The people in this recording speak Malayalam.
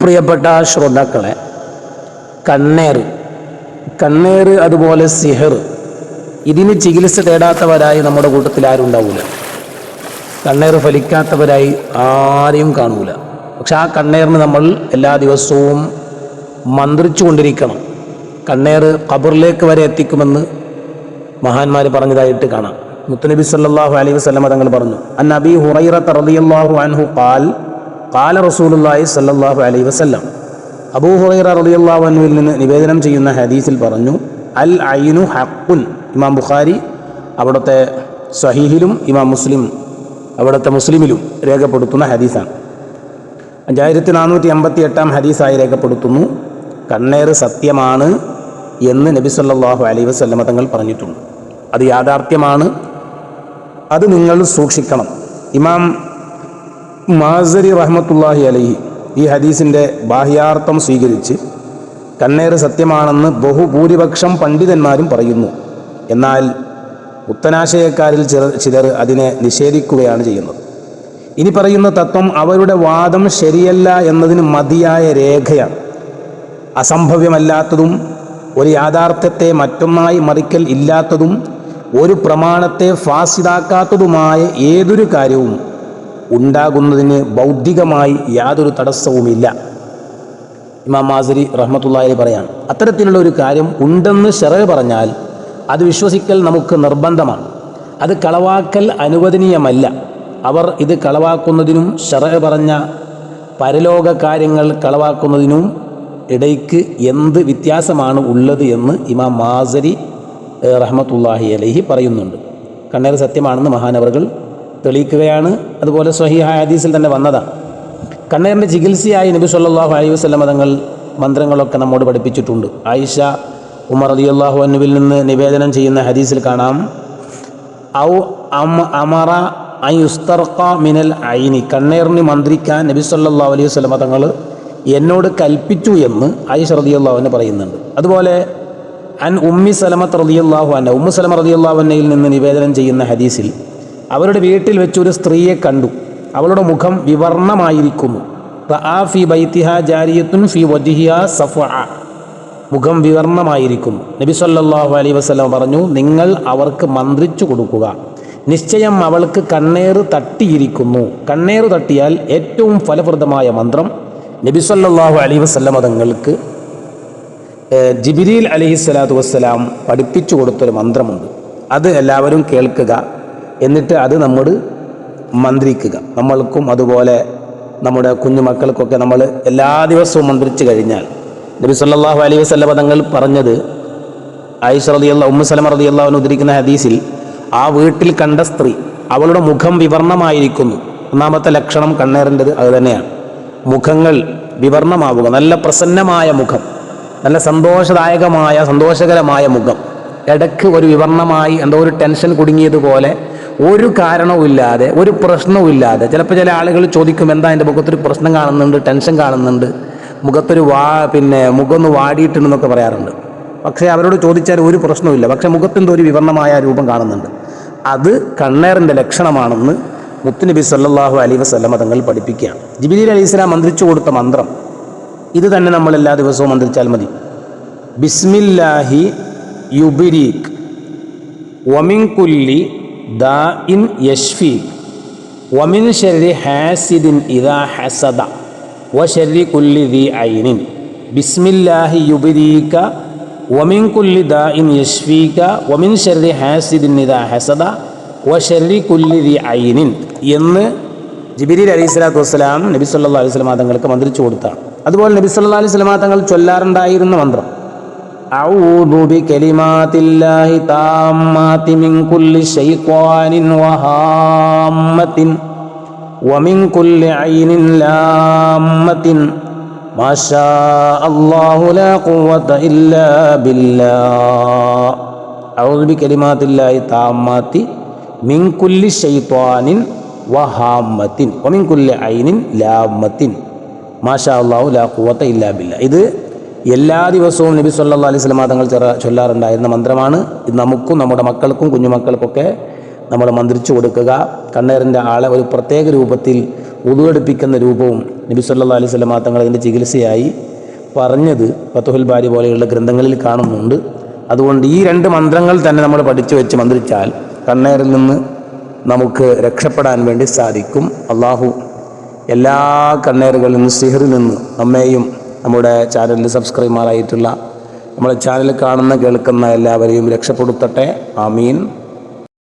പ്രിയപ്പെട്ട ശ്രോതാക്കളെ കണ്ണേർ കണ്ണേർ അതുപോലെ സിഹർ. ഇതിന് ചികിത്സ തേടാത്തവരായി നമ്മുടെ കൂട്ടത്തിൽ ആരും ഉണ്ടാവില്ല കണ്ണേർ ഫലിക്കാത്തവരായി ആരെയും കാണൂല. പക്ഷെ ആ കണ്ണേറിന് നമ്മൾ എല്ലാ ദിവസവും മന്ത്രിച്ചു കൊണ്ടിരിക്കണം. കണ്ണേറ് ഖബറിലേക്ക് വരെ എത്തിക്കുമെന്ന് മഹാന്മാർ പറഞ്ഞതായിട്ട് കാണാം. മുത്തനബി സല്ലാഹു അലൈഹി വസല്ലമ തങ്ങൾ പറഞ്ഞു അൻ നബി ഹുറൈറ റളിയല്ലാഹു അൻഹു ഖാൽ ഖാല റസൂലുല്ലായി സല്ലാഹു അലൈ വസല്ലം അബൂ ഹുറൈറ റളിയല്ലാഹു അൻഹുവിൽ നിന്ന് നിവേദനം ചെയ്യുന്ന ഹദീസിൽ പറഞ്ഞു അൽ ഐനു ഹഖുൻ. ഇമാം ബുഖാരി അവിടുത്തെ സഹീഹിലും ഇമാം മുസ്ലിം അവിടുത്തെ മുസ്ലിമിലും രേഖപ്പെടുത്തുന്ന ഹദീസാണ്. അഞ്ചായിരത്തി നാനൂറ്റി അമ്പത്തി എട്ടാം ഹദീസായി രേഖപ്പെടുത്തുന്നു. കണ്ണേർ സത്യമാണ് എന്ന് നബി സല്ലല്ലാഹു അലൈഹി വസല്ലമ തങ്ങൾ പറഞ്ഞിട്ടുണ്ട്. അത് യാഥാർത്ഥ്യമാണ്. അത് നിങ്ങൾ സൂക്ഷിക്കണം. ഇമാം മാസരി റഹ്മത്തുല്ലാഹി അലഹി. ഈ ഹദീസിന്റെ ബാഹ്യാർത്ഥം സ്വീകരിച്ച് കണ്ണേറ് സത്യമാണെന്ന് ബഹുഭൂരിപക്ഷം പണ്ഡിതന്മാരും പറയുന്നു. എന്നാൽ ഉത്തനാശയക്കാരിൽ ചിലർ അതിനെ നിഷേധിക്കുകയാണ് ചെയ്യുന്നത്. ഇനി പറയുന്ന തത്വം അവരുടെ വാദം ശരിയല്ല എന്നതിന് മതിയായ രേഖയാണ്. അസംഭവ്യമല്ലാത്തതും ഒരു യാഥാർത്ഥ്യത്തെ മറ്റൊന്നായി മറിക്കൽ ഇല്ലാത്തതും ഒരു പ്രമാണത്തെ ഫാസിതാക്കാത്തതുമായ ഏതൊരു കാര്യവും ഉണ്ടാകുന്നതിന് ബൗദ്ധികമായി യാതൊരു തടസ്സവുമില്ല. ഇമാം മാസരി റഹ്മത്തുള്ളാഹി പറയാണ് അത്തരത്തിലുള്ള ഒരു കാര്യം ഉണ്ടെന്ന് ഷെറ പറഞ്ഞാൽ അത് വിശ്വസിക്കൽ നമുക്ക് നിർബന്ധമാണ്. അത് കളവാക്കൽ അനുവദനീയമല്ല. അവർ ഇത് കളവാക്കുന്നതിനും ഷെറ പറഞ്ഞ പരലോക കാര്യങ്ങൾ കളവാക്കുന്നതിനും ഇടയ്ക്ക് എന്ത് വ്യത്യാസമാണ് ഉള്ളത് എന്ന് ഇമാം മാസരി റഹ്മത്തുള്ളാഹി അലൈഹി പറയുന്നുണ്ട്. കണ്ണേർ സത്യമാണെന്ന് മഹാനവറുകൾ തെളിയിക്കുകയാണ്. അതുപോലെ സ്വഹിഹായ ഹദീസിൽ തന്നെ വന്നതാണ് കണ്ണേറിന്റെ ചികിത്സയായി നബി സല്ലാഹു അലൈഹി വസല്ലം തങ്ങൾ മന്ത്രങ്ങളൊക്കെ നമ്മോട് പഠിപ്പിച്ചിട്ടുണ്ട്. ആയിഷ ഉമർ റതിയല്ലാഹു അനുവിൽ നിന്ന് നിവേദനം ചെയ്യുന്ന ഹദീസിൽ കാണാം. ഔ അമ അമറ ഐ മിനൽ ഐനി. കണ്ണേറിന് മന്ത്രിക്കാൻ നബി സല്ലല്ലാഹു അലൈഹി വസല്ലം തങ്ങൾ എന്നോട് കൽപ്പിച്ചു എന്ന് ആയിഷ റളിയല്ലാഹു അൻഹ പറയുന്നുണ്ട്. അതുപോലെ അൻ ഉമ്മി സലമത്ത് റതിയല്ലാഹു അന്ന ഉമ്മു സലമ റതി അള്ളാഹു അന്നയിൽ നിന്ന് നിവേദനം ചെയ്യുന്ന ഹദീസിൽ അവരുടെ വീട്ടിൽ വെച്ചൊരു സ്ത്രീയെ കണ്ടു. അവളുടെ മുഖം വിവർണമായിരിക്കുന്നു. ജാരിയത്തുൻ ഫി മുഖം വിവർണമായിരിക്കുന്നു. നബി സല്ലാഹു അലൈ വസ്ലം പറഞ്ഞു നിങ്ങൾ അവർക്ക് മന്ത്രിച്ചു കൊടുക്കുക. നിശ്ചയം അവൾക്ക് കണ്ണേറ് തട്ടിയിരിക്കുന്നു. കണ്ണേറ് തട്ടിയാൽ ഏറ്റവും ഫലപ്രദമായ മന്ത്രം നബി സല്ലാഹു അലൈഹി വസ്ലം തങ്ങൾക്ക് ജിബിരിൽ അലഹി സ്വലാത്തു വസ്സലാം പഠിപ്പിച്ചു കൊടുത്തൊരു മന്ത്രമുണ്ട്. അത് എല്ലാവരും കേൾക്കുക. എന്നിട്ട് അത് നമ്മൾ മന്ത്രിക്കുക. നമ്മൾക്കും അതുപോലെ നമ്മുടെ കുഞ്ഞു മക്കൾക്കൊക്കെ നമ്മൾ എല്ലാ ദിവസവും മന്ത്രിച്ചു കഴിഞ്ഞാൽ നബി സല്ലാഹു അലൈഹി വസ്ലം തങ്ങൾ പറഞ്ഞത് ആയിഷ റളിയല്ല ഉമ്മു സലമ റളിയല്ലാഹു അൻഹ ഉദ്ധരിക്കുന്ന ഹദീസിൽ ആ വീട്ടിൽ കണ്ട സ്ത്രീ അവളുടെ മുഖം വിവർണമായിരിക്കുന്നു. ഒന്നാമത്തെ ലക്ഷണം കണ്ണേറിന്റെത് അത് തന്നെയാണ്. മുഖങ്ങൾ വിവർണമാവുക. നല്ല പ്രസന്നമായ മുഖം. നല്ല സന്തോഷദായകമായ സന്തോഷകരമായ മുഖം. ഇടയ്ക്ക് ഒരു വിവർണമായി എന്തോ ഒരു ടെൻഷൻ കുടുങ്ങിയതുപോലെ ഒരു കാരണവുമില്ലാതെ ഒരു പ്രശ്നവുമില്ലാതെ ചിലപ്പോൾ ചില ആളുകൾ ചോദിക്കും എന്താ എന്റെ മുഖത്തൊരു പ്രശ്നം കാണുന്നുണ്ട് ടെൻഷൻ കാണുന്നുണ്ട്? മുഖത്തൊരു വാ പിന്നെ മുഖമൊന്ന് വാടിയിട്ടുണ്ടെന്നൊക്കെ പറയാറുണ്ട്. പക്ഷേ അവരോട് ചോദിച്ചാൽ ഒരു പ്രശ്നവുമില്ല പക്ഷേ മുഖത്തിന്റെ ഒരു വിവർണമായ രൂപം കാണുന്നുണ്ട്. അത് കണ്ണേറിന്റെ ലക്ഷണമാണെന്ന് മുത്തുനബി സല്ലാഹു അലൈഹി വസല്ലമ തങ്ങൾ പഠിപ്പിക്കുകയാണ്. ജിബിലി അലൈഹി സ്വലാം മന്ത്രിച്ചു കൊടുത്ത മന്ത്രം ഇത് തന്നെ നമ്മൾ എല്ലാ ദിവസവും മന്ത്രിച്ചാൽ മതി. ബിസ്മില്ലാഹി യുബിരീഖ് വമിൻ കുല്ലി ദാ ഇൻ യഷ്ഫീക് വമിൻ ഷർരി ഹാസിദിൻ ഇദാ ഹസദ. വഷർരി കുല്ലി ദി ഐനിൻ. ബിസ്മില്ലാഹി യുബിരീക. വമിൻ കുല്ലി ദാ ഇൻ യഷ്ഫീക വമിൻ ഷെറി ഹാസിദിൻ ഇദാ ഹസദ. വഷർരി കുല്ലി ദി ഐനിൻ. എന്ന് ജിബിരി അലൈഹി സ്വലാത്തു വസ്സലാം നബി സല്ലല്ലാഹു അലൈഹി വസല്ലമ തങ്ങൾക്ക് മന്ത്രിച്ചു കൊടുത്താണ്. അതുപോലെ നബി സല്ലല്ലാഹു അലൈഹി വസല്ലമ തങ്ങൾ ചൊല്ലാറുണ്ടായിരുന്ന മന്ത്രം. أعوذ بكلمات الله تامات من كل شيطان وهامة ومن كل عين لامة. ما شاء الله لا قوة إلا بالله. أعوذ بكلمات الله تامات من كل شيطان وهامة ومن كل عين لامة. ما شاء الله لا قوة إلا بالله. إذ എല്ലാ ദിവസവും നബി സല്ലാ അലൈഹി സ്വലാ തങ്ങൾ ചെറ ചൊല്ലാറുണ്ടായിരുന്ന മന്ത്രമാണ്. നമുക്കും നമ്മുടെ മക്കൾക്കും കുഞ്ഞുമക്കൾക്കൊക്കെ നമ്മൾ മന്ത്രിച്ചു കൊടുക്കുക. കണ്ണേറിന്റെ ആളെ ഒരു പ്രത്യേക രൂപത്തിൽ ഉതുവെടുപ്പിക്കുന്ന രൂപവും നബി സല്ലാ അലൈഹി സ്വലാ തങ്ങൾ അതിന്റെ ചികിത്സയായി പറഞ്ഞത് ഫത്തുഹുൽ ബാരി പോലെയുള്ള ഗ്രന്ഥങ്ങളിൽ കാണുന്നുണ്ട്. അതുകൊണ്ട് ഈ രണ്ട് മന്ത്രങ്ങൾ തന്നെ നമ്മൾ പഠിച്ചു വെച്ച് മന്ത്രിച്ചാൽ കണ്ണേറിൽ നിന്ന് നമുക്ക് രക്ഷപ്പെടാൻ വേണ്ടി സാധിക്കും. അള്ളാഹു എല്ലാ കണ്ണേറുകളിൽ നിന്ന് സിഹറിൽ നിന്ന് നമ്മെയും നമ്മുടെ ചാനലിൽ സബ്സ്ക്രൈബർമാരായിട്ടുള്ള നമ്മുടെ ചാനൽ കാണുന്ന കേൾക്കുന്ന എല്ലാവരെയും രക്ഷപ്പെടുത്തട്ടെ. ആമീൻ.